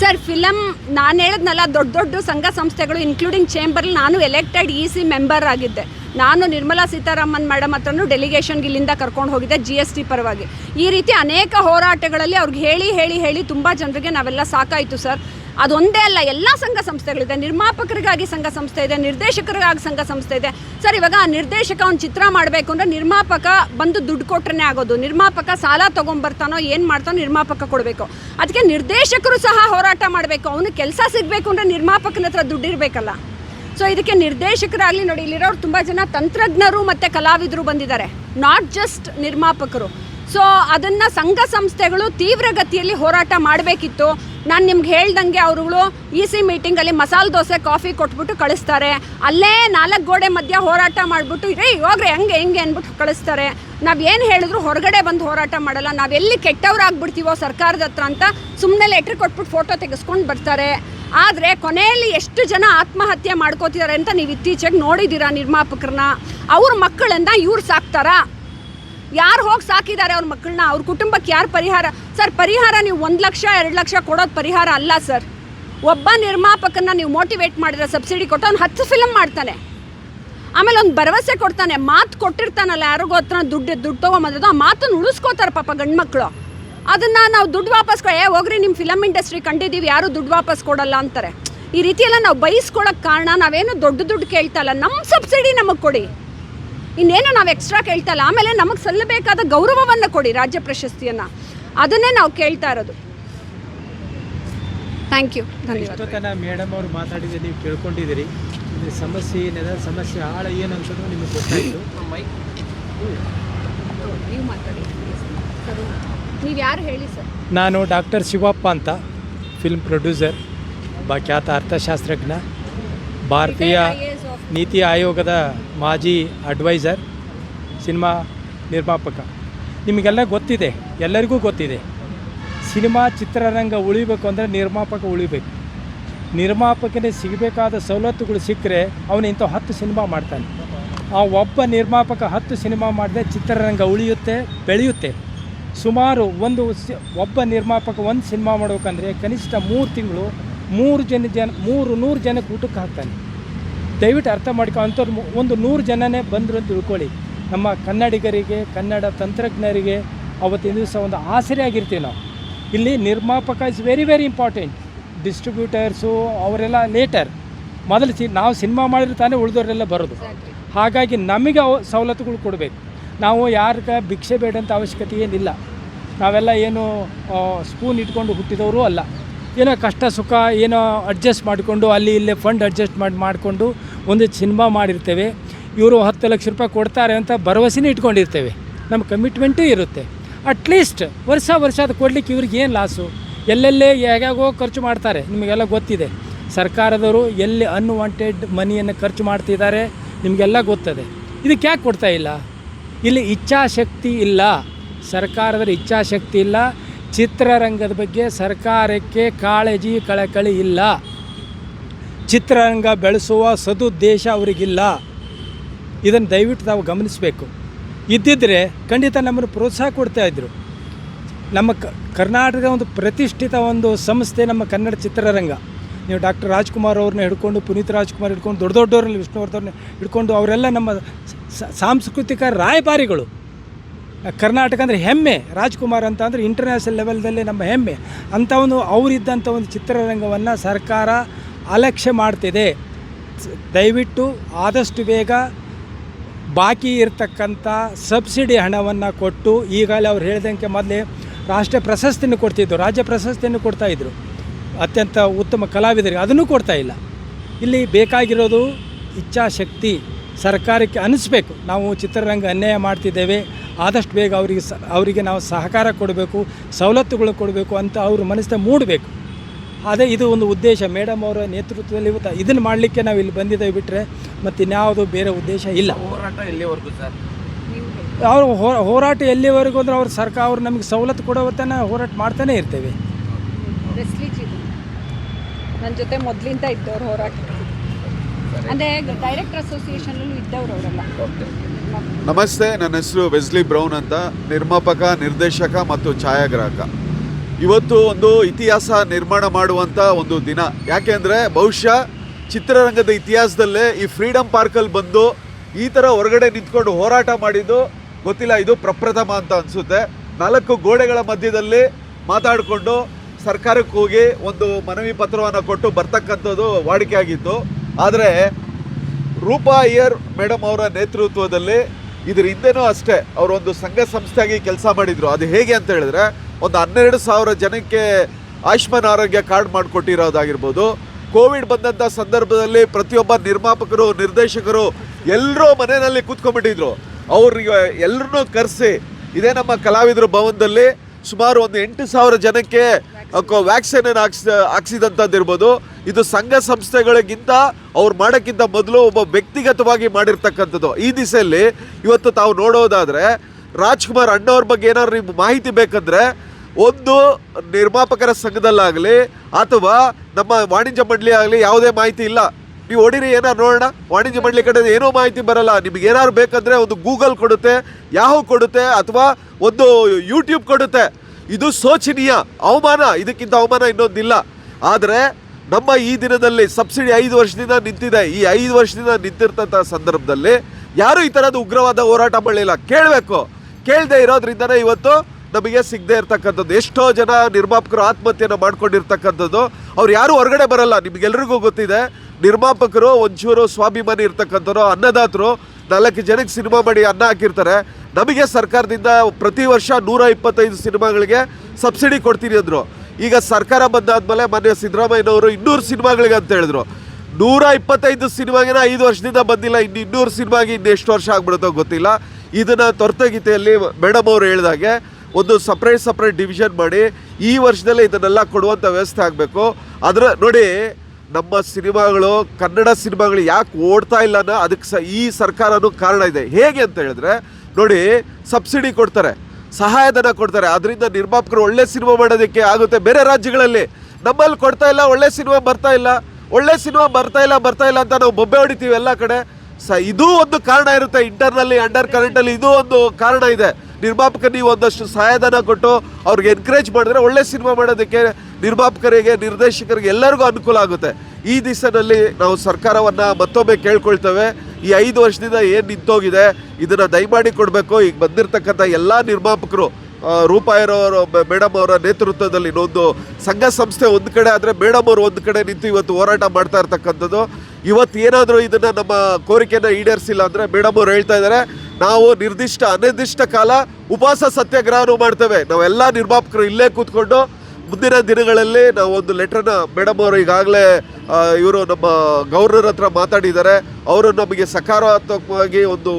S2: ಸರ್ ಫಿಲಮ್ ನಾನು ಹೇಳಿದ್ನಲ್ಲ ದೊಡ್ಡ ದೊಡ್ಡ ಸಂಘ ಸಂಸ್ಥೆಗಳು ಇನ್ಕ್ಲೂಡಿಂಗ್ ಚೇಂಬರ್ಲಿ ನಾನು ಎಲೆಕ್ಟೆಡ್ ಇ ಸಿ ಮೆಂಬರ್ ಆಗಿದ್ದೆ. ನಾನು ನಿರ್ಮಲಾ ಸೀತಾರಾಮನ್ ಮೇಡಮ್ ಹತ್ರನೂ ಡೆಲಿಗೇಷನ್ಗೆ ಇಲ್ಲಿಂದ ಕರ್ಕೊಂಡು ಹೋಗಿದ್ದೆ ಜಿ ಎಸ್ ಟಿ ಪರವಾಗಿ. ಈ ರೀತಿ ಅನೇಕ ಹೋರಾಟಗಳಲ್ಲಿ ಅವ್ರಿಗೆ ಹೇಳಿ ಹೇಳಿ ಹೇಳಿ ತುಂಬ ಜನರಿಗೆ ನಾವೆಲ್ಲ ಸಾಕಾಯಿತು ಸರ್ ಅದೊಂದೇ ಅಲ್ಲ, ಎಲ್ಲ ಸಂಘ ಸಂಸ್ಥೆಗಳಿದೆ. ನಿರ್ಮಾಪಕರಿಗಾಗಿ ಸಂಘ ಸಂಸ್ಥೆ ಇದೆ, ನಿರ್ದೇಶಕರಿಗಾಗಿ ಸಂಘ ಸಂಸ್ಥೆ ಇದೆ. ಸರ್ ಇವಾಗ ಆ ನಿರ್ದೇಶಕ ಒಂದು ಚಿತ್ರ ಮಾಡಬೇಕು ಅಂದರೆ ನಿರ್ಮಾಪಕ ಬಂದು ದುಡ್ಡು ಕೊಟ್ರೇ ಆಗೋದು. ನಿರ್ಮಾಪಕ ಸಾಲ ತೊಗೊಂಬರ್ತಾನೋ, ಏನು ಮಾಡ್ತಾನೋ ನಿರ್ಮಾಪಕ ಕೊಡಬೇಕು. ಅದಕ್ಕೆ ನಿರ್ದೇಶಕರು ಸಹ ಹೋರಾಟ ಮಾಡಬೇಕು. ಅವನು ಕೆಲಸ ಸಿಗಬೇಕು ಅಂದರೆ ನಿರ್ಮಾಪಕನ ಹತ್ರ ದುಡ್ಡು ಇರಬೇಕಲ್ಲ. ಸೊ ಇದಕ್ಕೆ ನಿರ್ದೇಶಕರಾಗಲಿ ನೋಡಿ, ಇಲ್ಲಿರೋರು ತುಂಬ ಜನ ತಂತ್ರಜ್ಞರು ಮತ್ತು ಕಲಾವಿದರು ಬಂದಿದ್ದಾರೆ. ನಾಟ್ ಜಸ್ಟ್ ನಿರ್ಮಾಪಕರು. ಸೊ ಅದನ್ನು ಸಂಘ ಸಂಸ್ಥೆಗಳು ತೀವ್ರಗತಿಯಲ್ಲಿ ಹೋರಾಟ ಮಾಡಬೇಕಿತ್ತು. ನಾನು ನಿಮ್ಗೆ ಹೇಳ್ದಂಗೆ ಅವರುಗಳು E C ಮೀಟಿಂಗಲ್ಲಿ masala dosa, coffee ಕೊಟ್ಬಿಟ್ಟು ಕಳಿಸ್ತಾರೆ. ಅಲ್ಲೇ ನಾಲ್ಕು ಗೋಡೆ ಮಧ್ಯ ಹೋರಾಟ ಮಾಡಿಬಿಟ್ಟು ರೇ ಹೋಗ್ರಿ, ಹಂಗೆ, ಹೆಂಗೆ ಅಂದ್ಬಿಟ್ಟು ಕಳಿಸ್ತಾರೆ. ನಾವು ಏನು ಹೇಳಿದ್ರು ಹೊರಗಡೆ ಬಂದು ಹೋರಾಟ ಮಾಡಲ್ಲ. ನಾವೆಲ್ಲಿ ಕೆಟ್ಟವ್ರಾಗ್ಬಿಡ್ತೀವೋ ಸರ್ಕಾರದ ಹತ್ರ ಅಂತ ಸುಮ್ಮನೆ ಲೆಟ್ರ್ ಕೊಟ್ಬಿಟ್ಟು ಫೋಟೋ ತೆಗೆಸ್ಕೊಂಡು ಬರ್ತಾರೆ. ಆದರೆ ಕೊನೆಯಲ್ಲಿ ಎಷ್ಟು ಜನ ಆತ್ಮಹತ್ಯೆ ಮಾಡ್ಕೋತಿದ್ದಾರೆ ಅಂತ ನೀವು ಇತ್ತೀಚೆಗೆ ನೋಡಿದ್ದೀರಾ ನಿರ್ಮಾಪಕರನ್ನ? ಅವ್ರ ಮಕ್ಕಳನ್ನ ಇವ್ರು ಸಾಕ್ತಾರಾ? ಯಾರು ಹೋಗಿ ಸಾಕಿದ್ದಾರೆ ಅವ್ರ ಮಕ್ಕಳನ್ನ ಅವ್ರ ಕುಟುಂಬಕ್ಕೆ ಯಾರು ಪರಿಹಾರ? ಸರ್, ಪರಿಹಾರ ನೀವು ಒಂದು ಲಕ್ಷ, ಎರಡು ಲಕ್ಷ ಕೊಡೋದು ಪರಿಹಾರ ಅಲ್ಲ ಸರ್. ಒಬ್ಬ ನಿರ್ಮಾಪಕನ ನೀವು ಮೋಟಿವೇಟ್ ಮಾಡಿದ್ರೆ ಸಬ್ಸಿಡಿ ಕೊಟ್ಟು ಅವ್ನು ಹತ್ತು ಫಿಲಮ್ ಮಾಡ್ತಾನೆ. ಆಮೇಲೆ ಒಂದು ಭರವಸೆ ಕೊಡ್ತಾನೆ, ಮಾತು ಕೊಟ್ಟಿರ್ತಾನಲ್ಲ, ಯಾರಿಗೋ ಹತ್ರ ದುಡ್ಡು ದುಡ್ಡು ತೊಗೊಂಬಂದಿದ್ದು, ಆ ಮಾತನ್ನು ಉಳಿಸ್ಕೋತಾರೆ ಪಾಪ ಗಂಡ್ಮಕ್ಳು. ಅದನ್ನು ನಾವು ದುಡ್ಡು ವಾಪಸ್ ಕೊ ಏ ಹೋಗ್ರಿ ನಿಮ್ಮ ಫಿಲಮ್ ಇಂಡಸ್ಟ್ರಿ ಕಂಡಿದ್ದೀವಿ ಯಾರು ದುಡ್ಡು ವಾಪಸ್ ಕೊಡಲ್ಲ ಅಂತಾರೆ. ಈ ರೀತಿ ಎಲ್ಲ ನಾವು ಬೈಸ್ಕೊಳಕ್ಕೆ ಕಾರಣ ನಾವೇನು ದೊಡ್ಡ ದುಡ್ಡು ಕೇಳ್ತಾ ಇಲ್ಲ. ನಮ್ಮ ಸಬ್ಸಿಡಿ ನಮಗೆ ಕೊಡಿ. ಇನ್ನೇನು ನಾವು ಎಕ್ಸ್ಟ್ರಾ ಕೇಳ್ತಾ ಇಲ್ಲ. ಆಮೇಲೆ ನಮಗೆ ಸಲ್ಲಬೇಕಾದ ಗೌರವವನ್ನು ಕೊಡಿ ರಾಜ್ಯ ಪ್ರಶಸ್ತಿಯನ್ನು. ಅದನ್ನೇ ನಾವು ಕೇಳ್ತಾ ಇರೋದು. ಥ್ಯಾಂಕ್ ಯು ಧನ್ಯವಾದ
S3: ಮೇಡಮ್ ಅವರು ಮಾತಾಡಿದ್ರೆ ನೀವು ಕೇಳ್ಕೊಂಡಿದ್ದೀರಿ. ಇದು ಸಮಸ್ಯೆ ಏನಿದೆ ಸಮಸ್ಯೆ ಆಳ ಏನು ಅನ್ಸೋದು ನಿಮಗೆ ಗೊತ್ತಾಯಿತು.
S2: ನೀವು ಮಾತಾಡಿ. ಸರ್. ನೀವು ಯಾರು ಹೇಳಿ ಸರ್?
S3: ನಾನು ಡಾಕ್ಟರ್ ಶಿವಪ್ಪ ಅಂತ ಫಿಲ್ಮ್ ಪ್ರೊಡ್ಯೂಸರ್ ಒಬ್ಬ ಖ್ಯಾತ ಅರ್ಥಶಾಸ್ತ್ರಜ್ಞ ಭಾರತೀಯ ನೀತಿ ಆಯೋಗದ ಮಾಜಿ ಅಡ್ವೈಸರ್ ಸಿನಿಮಾ ನಿರ್ಮಾಪಕ. ನಿಮಗೆಲ್ಲ ಗೊತ್ತಿದೆ ಎಲ್ಲರಿಗೂ ಗೊತ್ತಿದೆ. ಸಿನಿಮಾ ಚಿತ್ರರಂಗ ಉಳಿಬೇಕು ಅಂದರೆ ನಿರ್ಮಾಪಕ ಉಳಿಬೇಕು. ನಿರ್ಮಾಪಕನೇ ಸಿಗಬೇಕಾದ ಸವಲತ್ತುಗಳು ಸಿಕ್ಕರೆ ಅವನು ಇಂಥ ಹತ್ತು ಸಿನಿಮಾ ಮಾಡ್ತಾನೆ. ಆ ಒಬ್ಬ ನಿರ್ಮಾಪಕ ಹತ್ತು ಸಿನಿಮಾ ಮಾಡಿದ್ರೆ ಚಿತ್ರರಂಗ ಉಳಿಯುತ್ತೆ ಬೆಳೆಯುತ್ತೆ. ಸುಮಾರು ಒಂದು ಸಿ- ಒಬ್ಬ ನಿರ್ಮಾಪಕ ಒಂದು ಸಿನಿಮಾ ಮಾಡ್ಬೇಕಂದ್ರೆ ಕನಿಷ್ಠ ಮೂರು ತಿಂಗಳು ಮೂರು ಜನ ಜನ ಮೂರು ನೂರು ಜನಕ್ಕೆ ಊಟಕ್ಕೆ ಹಾಕ್ತಾನೆ. ದಯವಿಟ್ಟು ಅರ್ಥ ಮಾಡ್ಕೊ ಅಂಥವ್ರು ಒಂದು ನೂರು ಜನನೇ ಬಂದರು ಅಂತ ತಿಳ್ಕೊಳ್ಳಿ. ನಮ್ಮ ಕನ್ನಡಿಗರಿಗೆ ಕನ್ನಡ ತಂತ್ರಜ್ಞರಿಗೆ ಅವತ್ತಿನ ದಿವಸ ಒಂದು ಆಸರೆ ಆಗಿರ್ತೀವಿ ನಾವು. ಇಲ್ಲಿ ನಿರ್ಮಾಪಕ is very very important distributors ಅವರೆಲ್ಲ ಲೇಟರ್ ಮೊದಲು ಸಿ ನಾವು ಸಿನಿಮಾ ಮಾಡಿದ್ರೆ ತಾನೇ ಉಳಿದವರೆಲ್ಲ ಬರೋದು. ಹಾಗಾಗಿ ನಮಗೆ ಅವು ಸವಲತ್ತುಗಳು ಕೊಡಬೇಕು. ನಾವು ಯಾರಿಗ ಭಿಕ್ಷೆ ಬೇಡಂಥ ಅವಶ್ಯಕತೆ ಏನಿಲ್ಲ. ನಾವೆಲ್ಲ ಏನು ಸ್ಪೂನ್ ಇಟ್ಕೊಂಡು ಹುಟ್ಟಿದವರು ಅಲ್ಲ. ಏನೋ ಕಷ್ಟ ಸುಖ ಏನೋ ಅಡ್ಜಸ್ಟ್ ಮಾಡಿಕೊಂಡು ಅಲ್ಲಿ ಇಲ್ಲೇ ಫಂಡ್ ಅಡ್ಜಸ್ಟ್ ಮಾಡಿ, ಮಾಡಿಕೊಂಡು ಒಂದು ಸಿನಿಮಾ ಮಾಡಿರ್ತೇವೆ. ಇವರು ಹತ್ತು ಲಕ್ಷ ರೂಪಾಯಿ ಕೊಡ್ತಾರೆ ಅಂತ ಭರವಸೆನೇ ಇಟ್ಕೊಂಡಿರ್ತೇವೆ. ನಮ್ಮ ಕಮಿಟ್ಮೆಂಟೂ ಇರುತ್ತೆ. ಅಟ್ಲೀಸ್ಟ್ ವರ್ಷ ವರ್ಷ ಅದು ಕೊಡ್ಲಿಕ್ಕೆ ಇವ್ರಿಗೆ ಏನು ಲಾಸು ಎಲ್ಲೆಲ್ಲೇ ಹೇಗಾಗೋ ಖರ್ಚು ಮಾಡ್ತಾರೆ. ನಿಮಗೆಲ್ಲ ಗೊತ್ತಿದೆ. ಸರ್ಕಾರದವರು ಎಲ್ಲಿ ಅನ್ವಾಂಟೆಡ್ ಮನಿಯನ್ನು ಖರ್ಚು ಮಾಡ್ತಿದ್ದಾರೆ, ನಿಮಗೆಲ್ಲ ಗೊತ್ತದೆ. ಇದಕ್ಕೆ ಯಾಕೆ ಕೊಡ್ತಾ ಇಲ್ಲ? ಇಲ್ಲಿ ಇಚ್ಛಾಶಕ್ತಿ ಇಲ್ಲ. ಸರ್ಕಾರದ ಇಚ್ಛಾಶಕ್ತಿ ಇಲ್ಲ. ಚಿತ್ರರಂಗದ ಬಗ್ಗೆ ಸರ್ಕಾರಕ್ಕೆ ಕಾಳಜಿ, ಕಳಕಳಿ ಇಲ್ಲ. ಚಿತ್ರರಂಗ ಬೆಳೆಸುವ ಸದುದ್ದೇಶ ಅವರಿಗಿಲ್ಲ. ಇದನ್ನು ದಯವಿಟ್ಟು ತಾವು ಗಮನಿಸಬೇಕು. ಇದ್ದಿದ್ದರೆ ಖಂಡಿತ ನಮ್ಮನ್ನು ಪ್ರೋತ್ಸಾಹ ಕೊಡ್ತಾ ಇದ್ದರು ನಮ್ಮ ಕರ್ನಾಟಕದ ಒಂದು ಪ್ರತಿಷ್ಠಿತ ಒಂದು ಸಂಸ್ಥೆ ನಮ್ಮ ಕನ್ನಡ ಚಿತ್ರರಂಗ. ನೀವು ಡಾಕ್ಟರ್ ರಾಜ್ಕುಮಾರ್ ಅವ್ರನ್ನ ಹಿಡ್ಕೊಂಡು, ಪುನೀತ್ ರಾಜ್ಕುಮಾರ್ ಹಿಡ್ಕೊಂಡು, ದೊಡ್ಡ ದೊಡ್ಡವ್ರನ್ನ ವಿಷ್ಣುವರ್ಧವ್ರನ್ನ ಹಿಡ್ಕೊಂಡು, ಅವರೆಲ್ಲ ನಮ್ಮ ಸಾಂಸ್ಕೃತಿಕ ರಾಯಭಾರಿಗಳು. ಕರ್ನಾಟಕ ಅಂದರೆ ಹೆಮ್ಮೆ, ರಾಜ್ಕುಮಾರ್ ಅಂತ ಅಂದರೆ ಇಂಟರ್ನ್ಯಾಷನಲ್ ಲೆವೆಲ್ದಲ್ಲಿ ನಮ್ಮ ಹೆಮ್ಮೆ. ಅಂಥ ಒಂದು ಅವರಿದ್ದಂಥ ಒಂದು ಚಿತ್ರರಂಗವನ್ನು ಸರ್ಕಾರ ಅಲಕ್ಷ್ಯ ಮಾಡ್ತಿದೆ. ದಯವಿಟ್ಟು ಆದಷ್ಟು ಬೇಗ ಬಾಕಿ ಇರತಕ್ಕಂಥ ಸಬ್ಸಿಡಿ ಹಣವನ್ನು ಕೊಟ್ಟು ಈಗಲೇ ಅವ್ರು ಹೇಳಿದಂಗೆ ಮೊದಲೇ ರಾಷ್ಟ್ರೀಯ ಪ್ರಶಸ್ತಿಯನ್ನು ಕೊಡ್ತಿದ್ದರು ರಾಜ್ಯ ಪ್ರಶಸ್ತಿಯನ್ನು ಕೊಡ್ತಾಯಿದ್ರು ಅತ್ಯಂತ ಉತ್ತಮ ಕಲಾವಿದರಿಗೆ ಅದನ್ನು ಕೊಡ್ತಾ ಇಲ್ಲ. ಇಲ್ಲಿ ಬೇಕಾಗಿರೋದು ಇಚ್ಛಾಶಕ್ತಿ. ಸರ್ಕಾರಕ್ಕೆ ಅನಿಸ್ಬೇಕು. ನಾವು ಚಿತ್ರರಂಗ ಅನ್ಯಾಯ ಮಾಡ್ತಿದ್ದೇವೆ. ಆದಷ್ಟು ಬೇಗ ಅವರಿಗೆ ಸ ಅವರಿಗೆ ನಾವು ಸಹಕಾರ ಕೊಡಬೇಕು ಸವಲತ್ತುಗಳು ಕೊಡಬೇಕು ಅಂತ ಅವ್ರ ಮನಸ್ಸಿನ ಮೂಡಬೇಕು. ಅದೇ ಇದು ಒಂದು ಉದ್ದೇಶ. ಮೇಡಮ್ ಅವರ ನೇತೃತ್ವದಲ್ಲಿ ಇವತ್ತು ಇದನ್ನು ಮಾಡಲಿಕ್ಕೆ ನಾವು ಇಲ್ಲಿ ಬಂದಿದ್ದೇವೆ ಬಿಟ್ಟರೆ ಮತ್ತು ಇನ್ಯಾವುದು ಬೇರೆ ಉದ್ದೇಶ ಇಲ್ಲ.
S1: ಹೋರಾಟ ಎಲ್ಲಿವರೆಗೂ ಸರ್?
S3: ಅವರು ಹೋರಾಟ ಎಲ್ಲಿವರೆಗೂ ಅಂದ್ರೆ ಅವ್ರ ಸರ್ಕಾರ ಅವ್ರು ನಮಗೆ ಸವಲತ್ತು ಕೊಡೋ ತನಕ ಹೋರಾಟ ಮಾಡ್ತಾನೆ ಇರ್ತೇವೆ.
S2: ನನ್ನ ಜೊತೆ ಮೊದಲಿಂದ ಇದ್ದವ್ರು ಹೋರಾಟ ಅಂದರೆ ಡೈರೆಕ್ಟರ್ ಅಸೋಸಿಯೇಷನಲ್ಲೂ ಇದ್ದವ್ರು ಅವರೆಲ್ಲ.
S4: ನಮಸ್ತೆ ನನ್ನ ಹೆಸರು ವೆಸ್ಲಿ ಬ್ರೌನ್ ಅಂತ. ನಿರ್ಮಾಪಕ ನಿರ್ದೇಶಕ ಮತ್ತು ಛಾಯಾಗ್ರಾಹಕ. ಇವತ್ತು ಒಂದು ಇತಿಹಾಸ ನಿರ್ಮಾಣ ಮಾಡುವಂಥ ಒಂದು ದಿನ. ಯಾಕೆಂದರೆ ಬಹುಶಃ ಚಿತ್ರರಂಗದ ಇತಿಹಾಸದಲ್ಲೇ ಈ ಫ್ರೀಡಮ್ ಪಾರ್ಕಲ್ಲಿ ಬಂದು ಈ ಥರ ಹೊರಗಡೆ ನಿಂತ್ಕೊಂಡು ಹೋರಾಟ ಮಾಡಿದ್ದು ಗೊತ್ತಿಲ್ಲ ಇದು ಪ್ರಪ್ರಥಮ ಅಂತ ಅನಿಸುತ್ತೆ. ನಾಲ್ಕು ಗೋಡೆಗಳ ಮಧ್ಯದಲ್ಲಿ ಮಾತಾಡಿಕೊಂಡು ಸರ್ಕಾರಕ್ಕೆ ಹೋಗಿ ಒಂದು ಮನವಿ ಪತ್ರವನ್ನು ಕೊಟ್ಟು ಬರ್ತಕ್ಕಂಥದ್ದು ವಾಡಿಕೆ ಆಗಿತ್ತು. ಆದರೆ ರೂಪಾ ಅಯ್ಯರ್ ಮೇಡಮ್ ಅವರ ನೇತೃತ್ವದಲ್ಲಿ ಇದ್ರ ಹಿಂದೆನೂ ಅಷ್ಟೇ ಅವರು ಒಂದು ಸಂಘ ಸಂಸ್ಥೆಯಾಗಿ ಕೆಲಸ ಮಾಡಿದರು. ಅದು ಹೇಗೆ ಅಂತ ಹೇಳಿದ್ರೆ ಒಂದು ಹನ್ನೆರಡು ಸಾವಿರ ಜನಕ್ಕೆ ಆಯುಷ್ಮಾನ್ ಆರೋಗ್ಯ ಕಾರ್ಡ್ ಮಾಡಿಕೊಟ್ಟಿರೋದಾಗಿರ್ಬೋದು. ಕೋವಿಡ್ ಬಂದಂಥ ಸಂದರ್ಭದಲ್ಲಿ ಪ್ರತಿಯೊಬ್ಬ ನಿರ್ಮಾಪಕರು, ನಿರ್ದೇಶಕರು ಎಲ್ಲರೂ ಮನೆಯಲ್ಲಿ ಕೂತ್ಕೊಂಡ್ಬಿಟ್ಟಿದ್ರು. ಅವ್ರಿಗೆ ಎಲ್ಲರನ್ನೂ ಕರೆಸಿ ಇದೇ ನಮ್ಮ ಕಲಾವಿದರ ಭವನದಲ್ಲಿ ಸುಮಾರು ಒಂದು ಎಂಟು ಸಾವಿರ ಜನಕ್ಕೆ ವ್ಯಾಕ್ಸಿನ್ ಹಾಕ್ಸ್ ಹಾಕ್ಸಿದಂಥದ್ದು ಇರ್ಬೋದು. ಇದು ಸಂಘ ಸಂಸ್ಥೆಗಳಿಗಿಂತ ಅವ್ರು ಮಾಡೋಕ್ಕಿಂತ ಮೊದಲು ಒಬ್ಬ ವ್ಯಕ್ತಿಗತವಾಗಿ ಮಾಡಿರ್ತಕ್ಕಂಥದ್ದು. ಈ ದಿಸೆಯಲ್ಲಿ ಇವತ್ತು ತಾವು ನೋಡೋದಾದರೆ ರಾಜ್ಕುಮಾರ್ ಅಣ್ಣವ್ರ ಬಗ್ಗೆ ಏನಾದ್ರು ನಿಮ್ಗೆ ಮಾಹಿತಿ ಬೇಕಂದರೆ ಒಂದು ನಿರ್ಮಾಪಕರ ಸಂಘದಲ್ಲಾಗಲಿ ಅಥವಾ ನಮ್ಮ ವಾಣಿಜ್ಯ ಮಂಡಳಿ ಆಗಲಿ ಯಾವುದೇ ಮಾಹಿತಿ ಇಲ್ಲ. ನೀವು ಹೊಡಿರಿ ಏನಾರು ನೋಡೋಣ. ವಾಣಿಜ್ಯ ಮಂಡಳಿ ಕಡೆ ಏನೋ ಮಾಹಿತಿ ಬರಲ್ಲ. ನಿಮ್ಗೆ ಏನಾದ್ರು ಬೇಕಂದರೆ ಒಂದು ಗೂಗಲ್ ಕೊಡುತ್ತೆ ಯಾಹೂ ಕೊಡುತ್ತೆ, ಅಥವಾ ಒಂದು ಯೂಟ್ಯೂಬ್ ಕೊಡುತ್ತೆ. ಇದು ಶೋಚನೀಯ ಅವಮಾನ. ಇದಕ್ಕಿಂತ ಅವಮಾನ ಇನ್ನೊಂದಿಲ್ಲ. ಆದರೆ ನಮ್ಮ ಈ ದಿನದಲ್ಲಿ ಸಬ್ಸಿಡಿ ಐದು ವರ್ಷದಿಂದ ನಿಂತಿದೆ. ಈ ಐದು ವರ್ಷದಿಂದ ನಿಂತಿರ್ತಂಥ ಸಂದರ್ಭದಲ್ಲಿ ಯಾರು ಈ ಥರದ ಉಗ್ರವಾದ ಹೋರಾಟ ಮಾಡಲಿಲ್ಲ? ಕೇಳಬೇಕು. ಕೇಳದೆ ಇರೋದ್ರಿಂದನೇ ಇವತ್ತು ನಮಗೆ ಸಿಗದೆ ಇರ್ತಕ್ಕಂಥದ್ದು. ಎಷ್ಟೋ ಜನ ನಿರ್ಮಾಪಕರು ಆತ್ಮಹತ್ಯೆಯನ್ನು ಮಾಡ್ಕೊಂಡಿರ್ತಕ್ಕಂಥದ್ದು. ಅವ್ರು ಯಾರು ಹೊರಗಡೆ ಬರಲ್ಲ. ನಿಮ್ಗೆಲ್ರಿಗೂ ಗೊತ್ತಿದೆ. ನಿರ್ಮಾಪಕರು, ಒಂಚೂರು ಸ್ವಾಭಿಮಾನಿ ಇರ್ತಕ್ಕಂಥವ್ರು, ಅನ್ನದಾತರು ನಾಲ್ಕು ಜನಕ್ಕೆ ಸಿನಿಮಾ ಮಾಡಿ ಅನ್ನ ಹಾಕಿರ್ತಾರೆ. ನಮಗೆ ಸರ್ಕಾರದಿಂದ ಪ್ರತಿ ವರ್ಷ ನೂರ ಇಪ್ಪತ್ತೈದು ಸಿನಿಮಾಗಳಿಗೆ ಸಬ್ಸಿಡಿ ಕೊಡ್ತೀನಿ ಅಂದರು. ಈಗ ಸರ್ಕಾರ ಬಂದಾದ್ಮೇಲೆ ಮೊನ್ನೆ ಸಿದ್ದರಾಮಯ್ಯನವರು ಇನ್ನೂರು ಸಿನಿಮಾಗಳಿಗೆ ಅಂತ ಹೇಳಿದ್ರು. ನೂರ ಇಪ್ಪತ್ತೈದು ಸಿನಿಮಾಗಿನ ಐದು ವರ್ಷದಿಂದ ಬಂದಿಲ್ಲ, ಇನ್ನು ಇನ್ನೂರು ಸಿನಿಮಾಗೆ ಇನ್ನು ಎಷ್ಟು ವರ್ಷ ಆಗ್ಬಿಡುತ್ತೋ ಗೊತ್ತಿಲ್ಲ. ಇದನ್ನು ತ್ವರಿತಗೀತೆಯಲ್ಲಿ ಮೇಡಮ್ ಅವರು ಹೇಳಿದಾಗೆ ಒಂದು ಸಪ್ರೇಟ್ ಸಪ್ರೇಟ್ ಡಿವಿಷನ್ ಮಾಡಿ ಈ ವರ್ಷದಲ್ಲೇ ಇದನ್ನೆಲ್ಲ ಕೊಡುವಂಥ ವ್ಯವಸ್ಥೆ ಆಗಬೇಕು. ಅದರ ನೋಡಿ, ನಮ್ಮ ಸಿನಿಮಾಗಳು, ಕನ್ನಡ ಸಿನಿಮಾಗಳು ಯಾಕೆ ಓಡ್ತಾ ಇಲ್ಲ ಅನ್ನೋ ಅದಕ್ಕೆ ಸ ಈ ಸರ್ಕಾರನೂ ಕಾರಣ ಇದೆ. ಹೇಗೆ ಅಂತ ಹೇಳಿದ್ರೆ ನೋಡಿ ಸಬ್ಸಿಡಿ ಕೊಡ್ತಾರೆ, ಸಹಾಯಧನ ಕೊಡ್ತಾರೆ. ಅದರಿಂದ ನಿರ್ಮಾಪಕರು ಒಳ್ಳೆ ಸಿನಿಮಾ ಮಾಡೋದಕ್ಕೆ ಆಗುತ್ತೆ. ಬೇರೆ ರಾಜ್ಯಗಳಲ್ಲಿ ನಮ್ಮಲ್ಲಿ ಕೊಡ್ತಾ ಇಲ್ಲ, ಒಳ್ಳೆ ಸಿನಿಮಾ ಬರ್ತಾ ಇಲ್ಲ. ಒಳ್ಳೆ ಸಿನಿಮಾ ಬರ್ತಾ ಇಲ್ಲ ಬರ್ತಾ ಇಲ್ಲ ಅಂತ ನಾವು ಬೊಬ್ಬೆ ಹೊಡಿತೀವಿ ಎಲ್ಲ ಕಡೆ. ಸ, ಇದು ಒಂದು ಕಾರಣ ಇರುತ್ತೆ. ಇಂಟರ್ನಲ್ಲಿ ಅಂಡರ್ ಕರೆಂಟಲ್ಲಿ ಇದು ಒಂದು ಕಾರಣ ಇದೆ. ನಿರ್ಮಾಪಕ ನೀವು ಒಂದಷ್ಟು ಸಹಾಯಧನ ಕೊಟ್ಟು ಅವ್ರಿಗೆ ಎನ್ಕರೇಜ್ ಮಾಡಿದ್ರೆ ಒಳ್ಳೆ ಸಿನಿಮಾ ಮಾಡೋದಕ್ಕೆ ನಿರ್ಮಾಪಕರಿಗೆ, ನಿರ್ದೇಶಕರಿಗೆ ಎಲ್ಲರಿಗೂ ಅನುಕೂಲ ಆಗುತ್ತೆ. ಈ ದಿಸೆನಲ್ಲಿ ನಾವು ಸರ್ಕಾರವನ್ನು ಮತ್ತೊಮ್ಮೆ ಕೇಳ್ಕೊಳ್ತೇವೆ. ಈ ಐದು ವರ್ಷದಿಂದ ಏನು ನಿಂತೋಗಿದೆ, ಇದನ್ನು ದಯಮಾಡಿ ಕೊಡಬೇಕು. ಈಗ ಬಂದಿರತಕ್ಕಂಥ ಎಲ್ಲ ನಿರ್ಮಾಪಕರು ರೂಪಾಯಿರವರು ಮೇಡಮ್ ಅವರ ನೇತೃತ್ವದಲ್ಲಿ ಇನ್ನೊಂದು ಸಂಘ ಸಂಸ್ಥೆ ಒಂದು ಕಡೆ ಆದರೆ ಮೇಡಮ್ ಅವರು ಒಂದು ಕಡೆ ನಿಂತು ಇವತ್ತು ಹೋರಾಟ ಮಾಡ್ತಾ ಇರ್ತಕ್ಕಂಥದ್ದು. ಇವತ್ತು ಏನಾದರೂ ಇದನ್ನು ನಮ್ಮ ಕೋರಿಕೆಯನ್ನು ಈಡೇರಿಸಿಲ್ಲ ಅಂದರೆ ಮೇಡಮ್ ಅವರು ಹೇಳ್ತಾ ಇದ್ದಾರೆ ನಾವು ನಿರ್ದಿಷ್ಟ, ಅನಿರ್ದಿಷ್ಟ ಕಾಲ ಉಪವಾಸ ಸತ್ಯಾಗ್ರಹನು ಮಾಡ್ತೇವೆ. ನಾವೆಲ್ಲ ನಿರ್ಮಾಪಕರು ಇಲ್ಲೇ ಕೂತ್ಕೊಂಡು ಮುಂದಿನ ದಿನಗಳಲ್ಲಿ ನಾವು ಒಂದು ಲೆಟ್ರನ್ನ ಮೇಡಮ್ ಅವರು ಈಗಾಗಲೇ ಇವರು ನಮ್ಮ ಗೌರ್ನರ್ ಹತ್ರ ಮಾತಾಡಿದ್ದಾರೆ. ಅವರು ನಮಗೆ ಸಕಾರಾತ್ಮಕವಾಗಿ ಒಂದು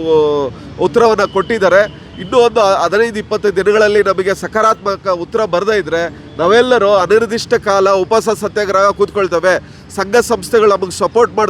S4: ಉತ್ತರವನ್ನು ಕೊಟ್ಟಿದ್ದಾರೆ. ಇನ್ನೂ ಒಂದು ಹದಿನೈದು ಇಪ್ಪತ್ತು ದಿನಗಳಲ್ಲಿ ನಮಗೆ ಸಕಾರಾತ್ಮಕ ಉತ್ತರ ಬರದೇ ಇದ್ದರೆ ನಾವೆಲ್ಲರೂ ಅನಿರ್ದಿಷ್ಟ ಕಾಲ ಉಪವಾಸ, ಸತ್ಯಾಗ್ರಹ ಕೂತ್ಕೊಳ್ತೇವೆ. ಸಂಘ ಸಂಸ್ಥೆಗಳು ನಮಗೆ ಸಪೋರ್ಟ್ ಮಾಡಿ